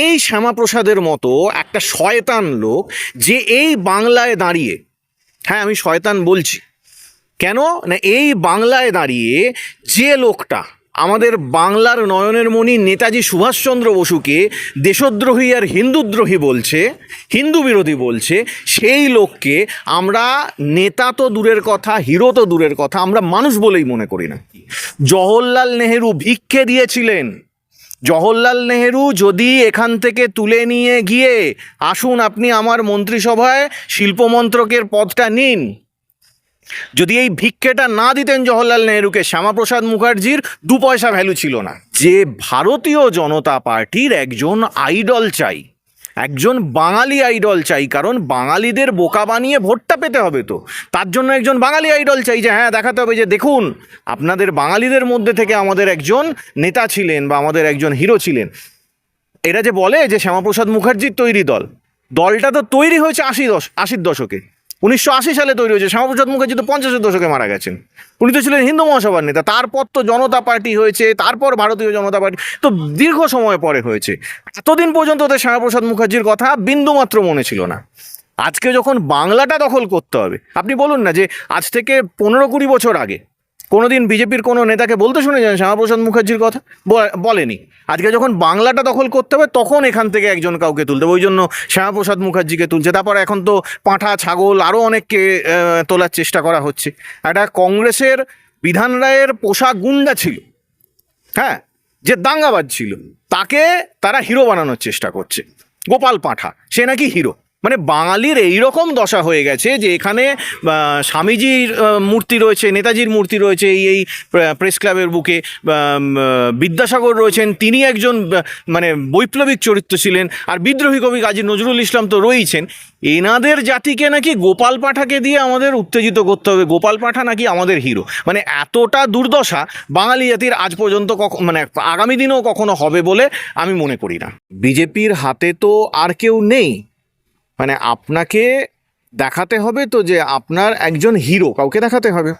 এই শ্যামাপ্রসাদের মতো একটা শয়তান লোক যে এই বাংলায় দাঁড়িয়ে হ্যাঁ আমি শয়তান বলছি, কেন? না, এই বাংলায় দাঁড়িয়ে যে লোকটা, আমাদের বাংলার নয়নের মণি নেতাজি সুভাষচন্দ্র বসুকে দেশদ্রোহী আর হিন্দুদ্রোহী বলছে, হিন্দু বিরোধী বলছে, সেই লোককে আমরা নেতা তো দূরের কথা, হিরো তো দূরের কথা, আমরা মানুষ বলেই মনে করি না। জওহরলাল নেহেরু ভিক্ষে দিয়েছিলেন। জওহরলাল নেহেরু যদি এখান থেকে তুলে নিয়ে গিয়ে আসুন আপনি আমার মন্ত্রিসভায় শিল্পমন্ত্রকের পদটা নিন। যদি এই ভিক্ষেটা না দিতেন জওহরলাল নেহরুকে, শ্যামাপ্রসাদ মুখার্জির দু পয়সা ভ্যালু ছিল না। যে ভারতীয় জনতা পার্টির একজন আইডল চাই। একজন বাঙালি আইডল চাই, কারণ বাঙালিদের বোকা বানিয়ে ভোটটা পেতে হবে তো। তার জন্য একজন বাঙালি আইডল চাই যে হ্যাঁ দেখাতে হবে যে, দেখুন, আপনাদের বাঙালিদের মধ্যে থেকে আমাদের একজন নেতা ছিলেন বা আমাদের একজন হিরো ছিলেন। এরা যে বলে যে, শ্যামাপ্রসাদ মুখার্জির তৈরি দল। দলটা তো তৈরি হয়েছে আশি দশ, আশির দশকে। উনিশশো আশি সালে তৈরি হয়েছে। শ্যামাপ্রসাদ মুখার্জি তো পঞ্চাশের দশকে মারা গেছেন। উনি তো ছিলেন হিন্দু মহাসভার নেতা। তারপর তো জনতা পার্টি হয়েছে, তারপর ভারতীয় জনতা পার্টি। তো দীর্ঘ সময় পরে হয়েছে। এতদিন পর্যন্ত ওদের শ্যামাপ্রসাদ মুখার্জির কথা বিন্দুমাত্র মনে ছিল না। আজকে যখন বাংলাটা দখল করতে হবে, আপনি বলুন না যে আজ থেকে পনেরো কুড়ি বছর আগে কোনোদিন বিজেপির কোনো নেতাকে বলতে শুনেছেন? শ্যামাপ্রসাদ মুখার্জির কথা? বলেনি। আজকে যখন বাংলাটা দখল করতে হবে, তখন এখান থেকে একজন কাউকে তুলতে ওই জন্য শ্যামাপ্রসাদ মুখার্জিকে তুলছে। তারপর এখন তো পাঁঠা, ছাগল আরও অনেককে তোলার চেষ্টা করা হচ্ছে। একটা কংগ্রেসের বিধান রায়ের পোষা গুন্ডা ছিল। হ্যাঁ যে দাঙ্গাবাজ ছিল। তাকে তারা হিরো বানানোর চেষ্টা করছে। গোপাল পাঁঠা। সে নাকি হিরো। মানে বাঙালির এই রকম দশা হয়ে গেছে যে এখানে স্বামীজির মূর্তি রয়েছে, নেতাজির মূর্তি রয়েছে, এই এই প্রেস ক্লাবের বুকে বিদ্যাসাগর রয়েছেন, তিনি একজন মানে বৈপ্লবিক চরিত্র ছিলেন, আর বিদ্রোহী কবি কাজী নজরুল ইসলাম তো রয়েছেন এনাদের জাতিকে নাকি গোপাল পাঠাকে দিয়ে আমাদের উত্তেজিত করতে হবে, গোপাল পাঠা নাকি আমাদের হিরো। মানে এতটা দুর্দশা বাঙালি জাতির আজ পর্যন্ত কখ মানে আগামী দিনেও কখনো হবে বলে আমি মনে করি না। বিজেপির হাতে তো আর কেউ নেই। মানে আপনাকে দেখাতে হবে তো যে আপনার একজন হিরো কাউকে দেখাতে হবে।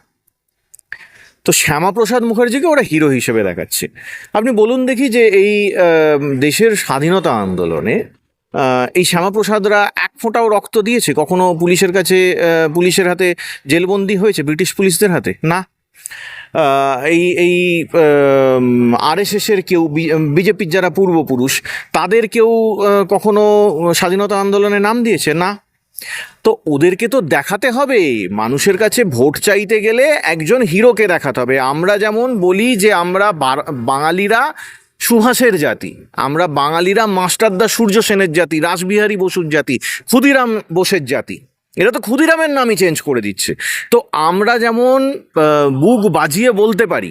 তো শ্যামাপ্রসাদ মুখার্জিকে ওরা হিরো হিসেবে দেখাচ্ছে। আপনি বলুন দেখি যে এই দেশের স্বাধীনতা আন্দোলনে এই শ্যামাপ্রসাদরা এক ফোঁটাও রক্ত দিয়েছে? কখনো পুলিশের কাছে পুলিশের হাতে জেলবন্দি হয়েছে? ব্রিটিশ পুলিশদের হাতে? না। এই এই আরএসএসের কেউ বিজেপির যারা পূর্বপুরুষ, তাদের কেউ কখনো স্বাধীনতা আন্দোলনে নাম দিয়েছে? না। তো ওদেরকে তো দেখাতে হবে। মানুষের কাছে ভোট চাইতে গেলে একজন হিরোকে দেখাতে হবে। আমরা যেমন বলি যে আমরা বাঙালিরা সুভাষের জাতি। আমরা বাঙালিরা মাস্টারদা সূর্য সেনের জাতি, রাসবিহারী বসুর জাতি, ক্ষুদিরাম বোসের জাতি। এরা তো ক্ষুদিরামের নামই চেঞ্জ করে দিচ্ছে। তো আমরা যেমন বুক বাজিয়ে বলতে পারি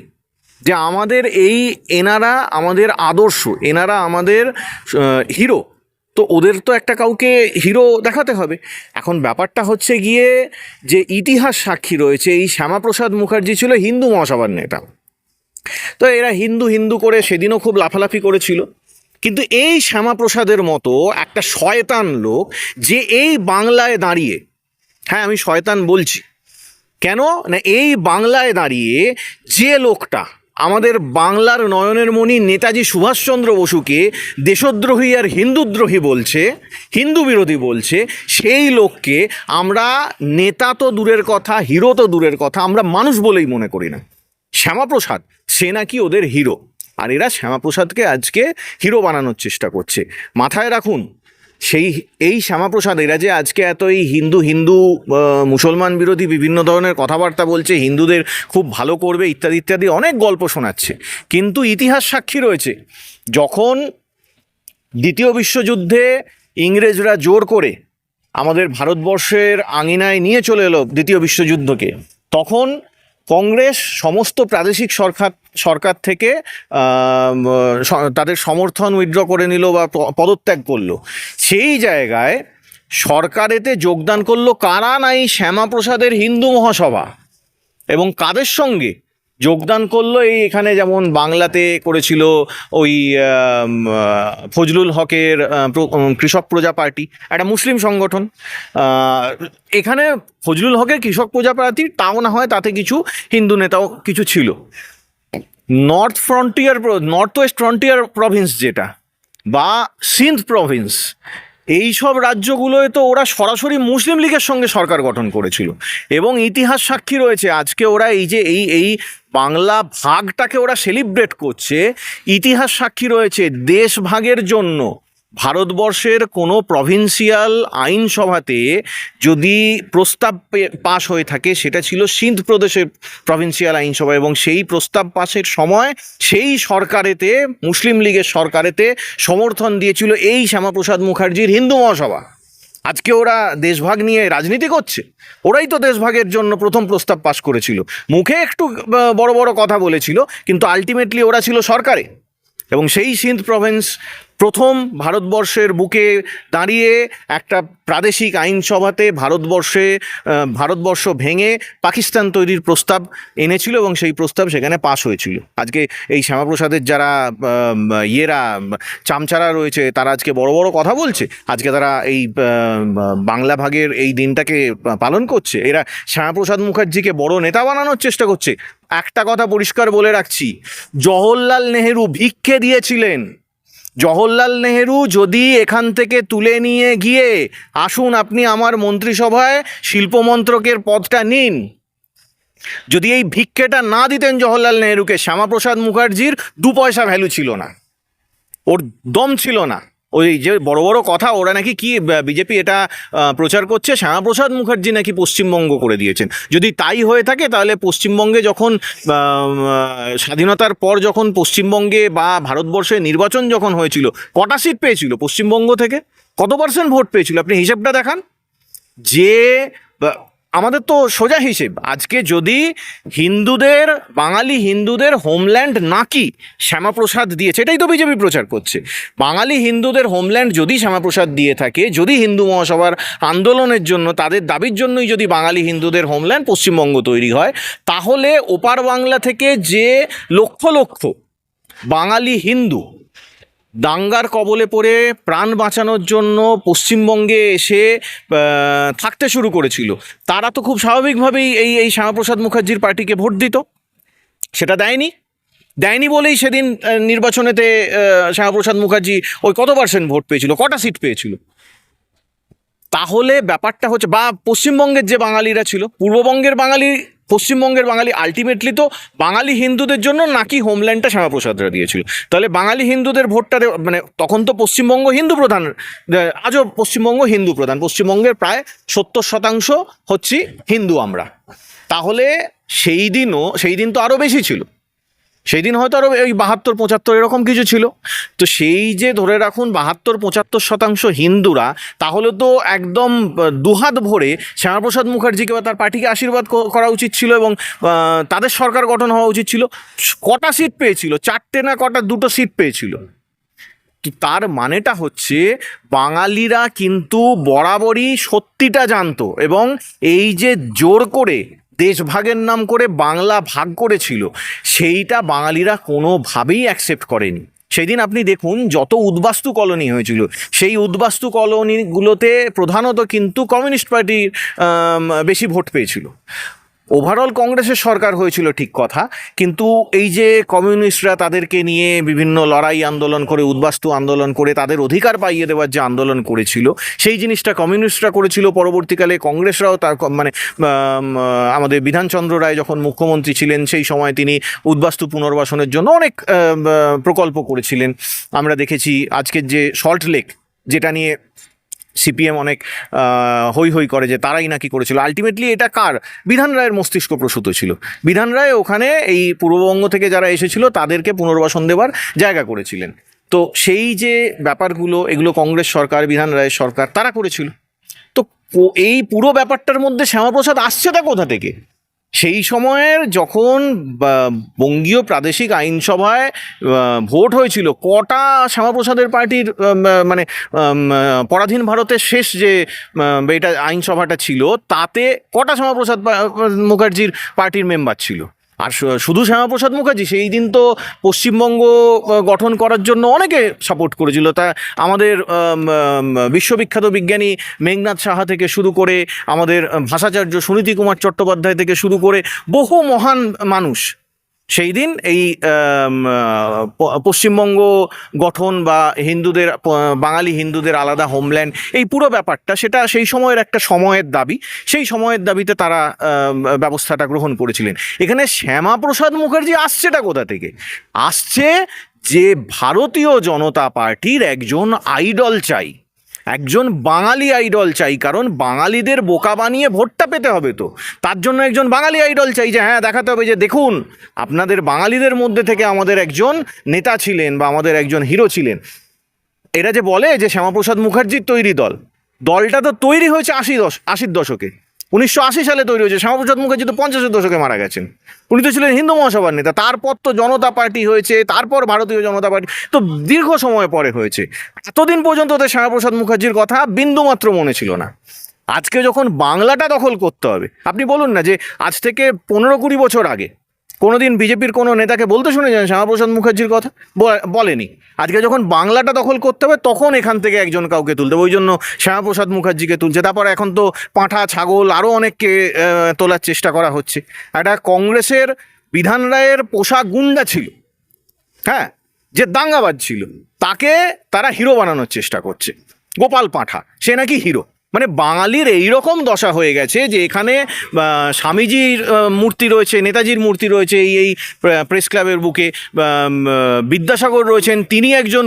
যে আমাদের এই এনারা আমাদের আদর্শ, এনারা আমাদের হিরো তো ওদের তো একটা কাউকে হিরো দেখাতে হবে। এখন ব্যাপারটা হচ্ছে গিয়ে যে ইতিহাস সাক্ষী রয়েছে, এই শ্যামাপ্রসাদ মুখার্জি ছিল হিন্দু মহাসভার নেতা। তো এরা হিন্দু হিন্দু করে সেদিনও খুব লাফালাফি করেছিল। কিন্তু এই শ্যামাপ্রসাদের মতো একটা শয়তান লোক যে এই বাংলায় দাঁড়িয়ে হ্যাঁ আমি শয়তান বলছি। কেন? না, এই বাংলায় দাঁড়িয়ে যে লোকটা আমাদের বাংলার নয়নের মণি নেতাজি সুভাষচন্দ্র বসুকে দেশদ্রোহী আর হিন্দুদ্রোহী বলছে, হিন্দু বিরোধী বলছে, সেই লোককে আমরা নেতা তো দূরের কথা, হিরো তো দূরের কথা, আমরা মানুষ বলেই মনে করি না। শ্যামাপ্রসাদ, সে নাকি ওদের হিরো। আর এরা শ্যামাপ্রসাদকে আজকে হিরো বানানোর চেষ্টা করছে। মাথায় রাখুন সেই, এই শ্যামাপ্রসাদ, এরা যে আজকে এত এই হিন্দু হিন্দু মুসলমান বিরোধী বিভিন্ন ধরনের কথাবার্তা বলছে, হিন্দুদের খুব ভালো করবে, ইত্যাদি ইত্যাদি, অনেক গল্প শোনাচ্ছে। কিন্তু ইতিহাস সাক্ষী রয়েছে, যখন দ্বিতীয় বিশ্বযুদ্ধে ইংরেজরা জোর করে আমাদের ভারতবর্ষের আঙিনায় নিয়ে চলে এলো দ্বিতীয় বিশ্বযুদ্ধকে, তখন কংগ্রেস সমস্ত প্রাদেশিক সরকার সরকার থেকে তাদের সমর্থন উইথড্র করে নিল বা পদত্যাগ করল। সেই জায়গায় সরকারেতে যোগদান করল কারা? নাই শ্যামাপ্রসাদের হিন্দু মহাসভা। এবং কাদের সঙ্গে? যোগদান করল এই এখানে যেমন বাংলাতে করেছিল ওই ফজলুল হকের কৃষক প্রজা পার্টি, একটা মুসলিম সংগঠন। এখানে ফজলুল হকের কৃষক প্রজা পার্টি, তাও না হয় তাতে কিছু হিন্দু নেতাও কিছু ছিল। North frontier north west frontier province যেটা, বা সিন্ধ প্রভিন্স এই সব রাজ্যগুলোয় তো ওরা সরাসরি মুসলিম লীগের সঙ্গে সরকার গঠন করেছিল। এবং ইতিহাস সাক্ষী রয়েছে, আজকে ওরা এই যে এই এই বাংলা ভাগটাকে ওরা সেলিব্রেট করছে, ইতিহাস সাক্ষী রয়েছে দেশ ভাগের জন্য। ভারতবর্ষের কোনো প্রভিন্সিয়াল আইনসভাতে যদি প্রস্তাব পাশ হয়ে থাকে, সেটা ছিল সিন্ধ প্রদেশের প্রভিন্সিয়াল আইনসভা এবং সেই প্রস্তাব পাশের সময় সেই সরকারেতে, মুসলিম লীগের সরকারেতে সমর্থন দিয়েছিল এই শ্যামাপ্রসাদ মুখার্জির হিন্দু মহাসভা। আজকে ওরা দেশভাগ নিয়ে রাজনীতি করছে। ওরাই তো দেশভাগের জন্য প্রথম প্রস্তাব পাশ করেছিল। মুখে একটু বড় বড় কথা বলেছিল, কিন্তু আলটিমেটলি ওরা ছিল সরকারে। এবং সেই সিন্ধ প্রভিন্স প্রথম ভারতবর্ষের বুকে দাঁড়িয়ে একটা প্রাদেশিক আইনসভাতে ভারতবর্ষে ভারতবর্ষ ভেঙে পাকিস্তান তৈরির প্রস্তাব এনেছিল এবং সেই প্রস্তাব সেখানে পাশ হয়েছিল। আজকে এই শ্যামাপ্রসাদের যারা ইয়েরা, চামচারা রয়েছে, তারা আজকে বড় বড় কথা বলছে। আজকে তারা এই বাংলা ভাগের এই দিনটাকে পালন করছে। এরা শ্যামাপ্রসাদ মুখার্জিকে বড় নেতা বানানোর চেষ্টা করছে। একটা কথা পরিষ্কার বলে রাখছি, জওহরলাল নেহেরু ভিক্ষে দিয়েছিলেন। জওহরলাল নেহেরু যদি এখান থেকে তুলে নিয়ে গিয়ে, আসুন আপনি আমার মন্ত্রিসভায় শিল্পমন্ত্রকের পদটা নিন। যদি এই ভিক্ষেটা না দিতেন জওহরলাল নেহরুকে, শ্যামাপ্রসাদ মুখার্জির দু পয়সা ভ্যালু ছিল না। ওর দম ছিল না। ওই যে বড় বড় কথা, ওরা নাকি কি বিজেপি এটা প্রচার করছে? শ্যামাপ্রসাদ মুখার্জি নাকি পশ্চিমবঙ্গ করে দিয়েছেন। যদি তাই হয়ে থাকে, তাহলে পশ্চিমবঙ্গে যখন স্বাধীনতার পর যখন পশ্চিমবঙ্গে বা ভারতবর্ষে নির্বাচন যখন হয়েছিল, কটা সিট পেয়েছিল পশ্চিমবঙ্গ থেকে? কত পার্সেন্ট ভোট পেয়েছিল? আপনি হিসেবটা দেখান। যে আমাদের তো সোজা হিসেব। আজকে যদি হিন্দুদের, বাঙালি হিন্দুদের হোমল্যান্ড নাকি শ্যামাপ্রসাদ দিয়েছে, এটাই তো বিজেপি প্রচার করছে। বাঙালি হিন্দুদের হোমল্যান্ড যদি শ্যামাপ্রসাদ দিয়ে থাকে, যদি হিন্দু মহাসভার আন্দোলনের জন্য, তাদের দাবির জন্যই যদি বাঙালি হিন্দুদের হোমল্যান্ড পশ্চিমবঙ্গ তৈরি হয়, তাহলে ওপার বাংলা থেকে যে লক্ষ লক্ষ বাঙালি হিন্দু দাঙ্গার কবলে পড়ে প্রাণ বাঁচানোর জন্য পশ্চিমবঙ্গে এসে থাকতে শুরু করেছিল। তারা তো খুব স্বাভাবিকভাবেই এই এই শ্যামাপ্রসাদ মুখার্জির পার্টিকে ভোট দিত। সেটা দেয়নি। দেয়নি বলেই সেদিন নির্বাচনেতে শ্যামাপ্রসাদ মুখার্জি ওই কত পার্সেন্ট ভোট পেয়েছিল? কটা সিট পেয়েছিল? তাহলে ব্যাপারটা হচ্ছে, বা পশ্চিমবঙ্গের যে বাঙালিরা ছিল, পূর্ববঙ্গের বাঙালি পশ্চিমবঙ্গের বাঙালি আলটিমেটলি তো বাঙালি হিন্দুদের জন্য নাকি হোমল্যান্ডটা শ্যামাপ্রসাদরা দিয়েছিল। তাহলে বাঙালি হিন্দুদের ভোটটা মানে তখন তো পশ্চিমবঙ্গ হিন্দু প্রধান আজও পশ্চিমবঙ্গ হিন্দু প্রধান। পশ্চিমবঙ্গের প্রায় সত্তর শতাংশ হচ্ছি হিন্দু আমরা। তাহলে সেই দিনও সেই দিন তো আরও বেশি ছিল। সেই দিন হয়তো আরও ওই বাহাত্তর, পঁচাত্তর এরকম কিছু ছিল। তো সেই যে ধরে রাখুন বাহাত্তর, পঁচাত্তর শতাংশ হিন্দুরা, তাহলে তো একদম দুহাত ভরে শ্যামাপ্রসাদ মুখার্জিকে বা তার পার্টিকে আশীর্বাদ করা উচিত ছিল এবং তাদের সরকার গঠন হওয়া উচিত ছিল। কটা সিট পেয়েছিল? চারটে না কটা দুটো সিট পেয়েছিল? তার মানেটা হচ্ছে বাঙালিরা কিন্তু বরাবরই সত্যিটা জানতো এবং এই যে জোর করে দেশভাগের নাম করে বাংলা ভাগ করেছিল, সেইটা বাঙালিরা কোনোভাবেই অ্যাকসেপ্ট করেনি। সেদিন আপনি দেখুন যত উদ্বাস্তু কলোনি হয়েছিল, সেই উদ্বাস্তু কলোনিগুলোতে প্রধানত কিন্তু কমিউনিস্ট পার্টির বেশি ভোট পেয়েছিল। ওভারঅল কংগ্রেসের সরকার হয়েছিল ঠিক কথা, কিন্তু এই যে কমিউনিস্টরা তাদেরকে নিয়ে বিভিন্ন লড়াই আন্দোলন করে, উদ্বাস্তু আন্দোলন করে, তাদের অধিকার পাইয়ে দেওয়ার যে আন্দোলন করেছিল, সেই জিনিসটা কমিউনিস্টরা করেছিল। পরবর্তীকালে কংগ্রেসরাও তার মানে আমাদের বিধানচন্দ্র রায় যখন মুখ্যমন্ত্রী ছিলেন, সেই সময় তিনি উদ্বাস্তু পুনর্বাসনের জন্য অনেক প্রকল্প করেছিলেন। আমরা দেখেছি আজকের যে সল্ট লেক যেটা নিয়ে সিপিএম অনেক হই হই করে যে তারাই নাকি করেছিল। আলটিমেটলি এটা কার? বিধান রায়ের মস্তিষ্ক প্রসূত ছিল। বিধান রায় ওখানে এই পূর্ববঙ্গ থেকে যারা এসেছিল তাদেরকে পুনর্বাসন দেওয়ার জায়গা করেছিলেন। তো সেই যে ব্যাপারগুলো, এগুলো কংগ্রেস সরকার, বিধান রায়ের সরকার, তারা করেছিল। তো এই পুরো ব্যাপারটার মধ্যে শ্যামাপ্রসাদ আসছেটা কোথা থেকে? সেই সময়ের যখন বঙ্গীয় প্রাদেশিক আইনসভায় ভোট হয়েছিল, কটা শ্যামাপ্রসাদের পার্টির মানে পরাধীন ভারতের শেষ যে এটা আইনসভাটা ছিল, তাতে কটা শ্যামাপ্রসাদ মুখার্জির পার্টির মেম্বার ছিল? আর শুধু শ্যামাপ্রসাদ মুখার্জি সেই দিন তো পশ্চিমবঙ্গ গঠন করার জন্য অনেকে সাপোর্ট করেছিল। তা আমাদের আম, আম, বিশ্ববিখ্যাত বিজ্ঞানী মেঘনাথ সাহা থেকে শুরু করে আমাদের ভাষাচার্য সুনীতি কুমার চট্টোপাধ্যায় থেকে শুরু করে বহু মহান মানুষ সেই দিন এই পশ্চিমবঙ্গ গঠন বা হিন্দুদের, বাঙালি হিন্দুদের আলাদা হোমল্যান্ড এই পুরো ব্যাপারটা সেটা সেই সময়ের একটা সময়ের দাবি। সেই সময়ের দাবিতে তারা ব্যবস্থাটা গ্রহণ করেছিলেন। এখানে শ্যামাপ্রসাদ মুখার্জি আসছেটা কোথা থেকে? আসছে যে ভারতীয় জনতা পার্টির একজন আইডল চাই। একজন বাঙালি আইডল চাই, কারণ বাঙালিদের বোকা বানিয়ে ভোটটা পেতে হবে তো। তার জন্য একজন বাঙালি আইডল চাই যে হ্যাঁ দেখাতে হবে যে, দেখুন, আপনাদের বাঙালিদের মধ্যে থেকে আমাদের একজন নেতা ছিলেন বা আমাদের একজন হিরো ছিলেন। এরা যে বলে যে, শ্যামাপ্রসাদ মুখার্জির তৈরি দল। দলটা তো তৈরি হয়েছে আশি দশ, আশির দশকে। উনিশশো আশি সালে তৈরি হয়েছে। শ্যামাপ্রসাদ মুখার্জি তো পঞ্চাশের দশকে মারা গেছেন। উনি তো ছিলেন হিন্দু মহাসভার নেতা। তারপর তো জনতা পার্টি হয়েছে, তারপর ভারতীয় জনতা পার্টি। তো দীর্ঘ সময় পরে হয়েছে। এতদিন পর্যন্ত ওদের শ্যামাপ্রসাদ মুখার্জির কথা বিন্দুমাত্র মনে ছিল না। আজকে যখন বাংলাটা দখল করতে হবে, আপনি বলুন না যে আজ থেকে পনেরো কুড়ি বছর আগে কোনোদিন বিজেপির কোনো নেতাকে বলতে শুনেছেন? শ্যামাপ্রসাদ মুখার্জির কথা? বলেনি। আজকে যখন বাংলাটা দখল করতে হবে, তখন এখান থেকে একজন কাউকে তুলতে ওই জন্য শ্যামাপ্রসাদ মুখার্জিকে তুলছে। তারপর এখন তো পাঁঠা, ছাগল আরও অনেককে তোলার চেষ্টা করা হচ্ছে। একটা কংগ্রেসের বিধান রায়ের পোষা গুন্ডা ছিল। হ্যাঁ যে দাঙ্গাবাজ ছিল। তাকে তারা হিরো বানানোর চেষ্টা করছে। গোপাল পাঁঠা, সে নাকি হিরো। মানে বাঙালির এই রকম দশা হয়ে গেছে যে এখানে স্বামীজির মূর্তি রয়েছে, নেতাজির মূর্তি রয়েছে, এই এই প্রেস ক্লাবের বুকে বিদ্যাসাগর রয়েছেন, তিনি একজন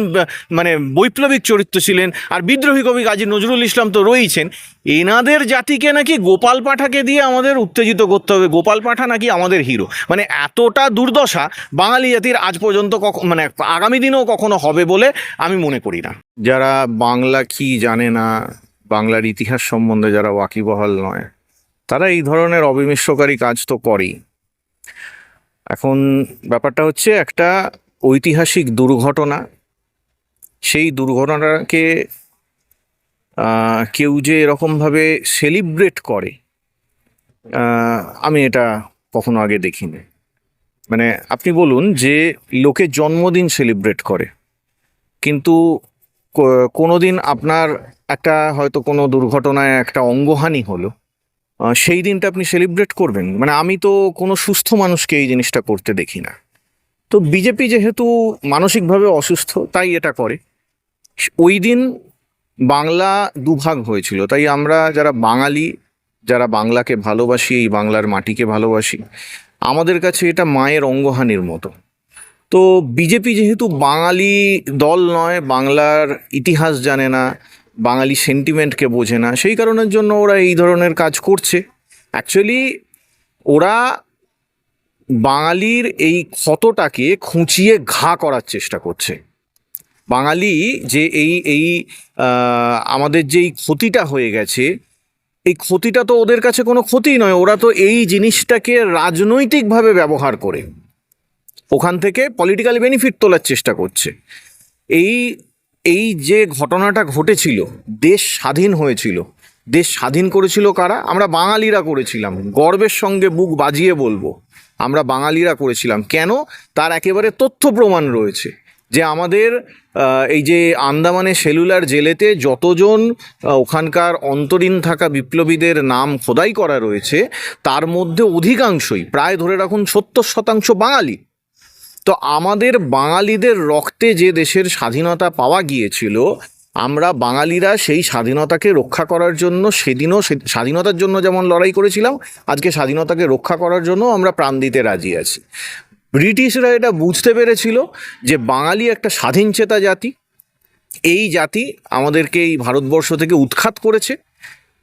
মানে বৈপ্লবিক চরিত্র ছিলেন, আর বিদ্রোহী কবি কাজী নজরুল ইসলাম তো রয়েছেন এনাদের জাতিকে নাকি গোপাল পাঠাকে দিয়ে আমাদের উত্তেজিত করতে হবে, গোপাল পাঠা নাকি আমাদের হিরো। মানে এতটা দুর্দশা বাঙালি জাতির আজ পর্যন্ত কখ মানে আগামী দিনেও কখনো হবে বলে আমি মনে করি না। যারা বাংলা কি জানে না বাংলার ইতিহাস সম্বন্ধে যারা ওয়াকিবহাল নয়, তারা এই ধরনের অবিমিশ্রকারী কাজ তো করেই। এখন ব্যাপারটা হচ্ছে একটা ঐতিহাসিক দুর্ঘটনা, সেই দুর্ঘটনাকে কেউ যে এরকমভাবে সেলিব্রেট করে আমি এটা কখনো আগে দেখিনি। মানে আপনি বলুন যে লোকে জন্মদিন সেলিব্রেট করে, কিন্তু কো- কোনোদিন আপনার একটা হয়তো কোনো দুর্ঘটনায় একটা অঙ্গহানি হলো সেই দিনটা আপনি সেলিব্রেট করবেন। মানে আমি তো কোনো সুস্থ মানুষকে এই জিনিসটা করতে দেখি না। তো বিজেপি যেহেতু মানসিকভাবে অসুস্থ, তাই এটা করে। ওই দিন বাংলা দুভাগ হয়েছিল। তাই আমরা যারা বাঙালি, যারা বাংলাকে ভালোবাসি, এই বাংলার মাটিকে ভালোবাসি, আমাদের কাছে এটা মায়ের অঙ্গহানির মতো। তো বিজেপি যেহেতু বাঙালি দল নয়, বাংলার ইতিহাস জানে না, বাঙালি সেন্টিমেন্টকে বোঝে না, সেই কারণের জন্য ওরা এই ধরনের কাজ করছে। অ্যাকচুয়ালি ওরা বাঙালির এই ক্ষতটাকে খুঁচিয়ে ঘা করার চেষ্টা করছে। বাঙালি যে এই এই আমাদের যে এই ক্ষতিটা হয়ে গেছে, এই ক্ষতিটা তো ওদের কাছে কোনো ক্ষতি নয়, ওরা তো এই জিনিসটাকে রাজনৈতিকভাবে ব্যবহার করে। ওখান থেকে পলিটিক্যাল বেনিফিট তোলার চেষ্টা করছে। এই এই যে ঘটনাটা ঘটেছিল, দেশ স্বাধীন হয়েছিল। দেশ স্বাধীন করেছিল কারা? আমরা বাঙালিরা করেছিলাম। গর্বের সঙ্গে বুক বাজিয়ে বলব, আমরা বাঙালিরা করেছিলাম। কেন? তার একেবারে তথ্য প্রমাণ রয়েছে যে আমাদের এই যে আন্দামানে সেলুলার জেলেতে যতজন ওখানকার অন্তরীণ থাকা বিপ্লবীদের নাম খোদাই করা রয়েছে, তার মধ্যে অধিকাংশই প্রায় ধরে রাখুন সত্তর শতাংশ বাঙালি। তো আমাদের বাঙালিদের রক্তে যে দেশের স্বাধীনতা পাওয়া গিয়েছিল, আমরা বাঙালিরা সেই স্বাধীনতাকে রক্ষা করার জন্য সেদিনও স্বাধীনতার জন্য যেমন লড়াই করেছিলাম, আজকে স্বাধীনতাকে রক্ষা করার জন্য আমরা প্রাণ দিতে রাজি আছি। ব্রিটিশরা এটা বুঝতে পেরেছিল যে বাঙালি একটা স্বাধীনচেতা জাতি। এই জাতি আমাদেরকে এই ভারতবর্ষ থেকে উৎখাত করেছে।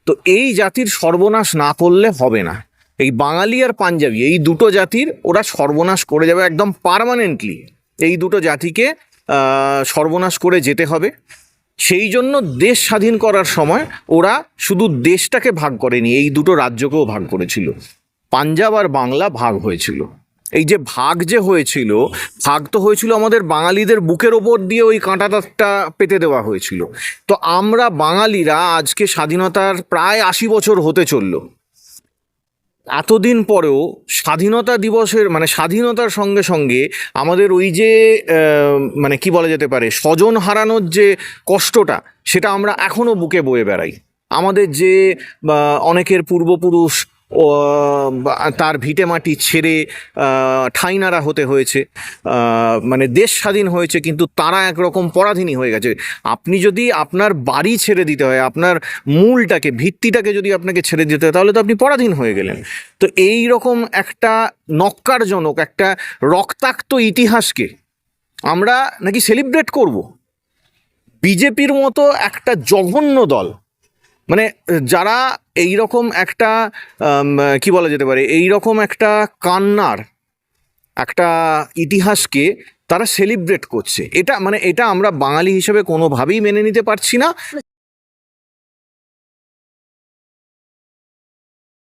তো এই জাতির সর্বনাশ না করলে হবে না। এই বাঙালি আর পাঞ্জাবি, এই দুটো জাতির ওরা সর্বনাশ করে যাবে একদম পার্মানেন্টলি এই দুটো জাতিকে সর্বনাশ করে যেতে হবে। সেই জন্য দেশ স্বাধীন করার সময় ওরা শুধু দেশটাকে ভাগ করেনি, এই দুটো রাজ্যকেও ভাগ করেছিল। পাঞ্জাব আর বাংলা ভাগ হয়েছিল। এই যে ভাগ যে হয়েছিল, ভাগ তো হয়েছিল আমাদের বাঙালিদের বুকের ওপর দিয়ে ওই কাঁটাটা পেতে দেওয়া হয়েছিল। তো আমরা বাঙালিরা আজকে স্বাধীনতার প্রায় আশি বছর হতে চলল। এতদিন পরেও স্বাধীনতা দিবসের মানে স্বাধীনতার সঙ্গে সঙ্গে আমাদের ওই যে মানে কি বলা যেতে পারে, স্বজন হারানোর যে কষ্টটা, সেটা আমরা এখনও বুকে বয়ে বেড়াই। আমাদের যে অনেকের পূর্বপুরুষ তার ভিটে মাটি ছেড়ে ঠাইনারা হতে হয়েছে। মানে দেশ স্বাধীন হয়েছে, কিন্তু তারা একরকম পরাধীনই হয়ে গেছে। আপনি যদি আপনার বাড়ি ছেড়ে দিতে হয়, আপনার মূলটাকে, ভিত্তিটাকে যদি আপনাকে ছেড়ে দিতে হয়, তাহলে তো আপনি পরাধীন হয়ে গেলেন। তো এই রকম একটা নক্কারজনক, একটা রক্তাক্ত ইতিহাসকে আমরা নাকি সেলিব্রেট করব? বিজেপির মতো একটা জঘন্য দল মানে যারা এই রকম একটা কি বলা যেতে পারে এই রকম একটা কান্নার একটা ইতিহাসকে তারা সেলিব্রেট করছে। এটা মানে এটা আমরা বাঙালি হিসেবে কোনোভাবেই মেনে নিতে পারছি না।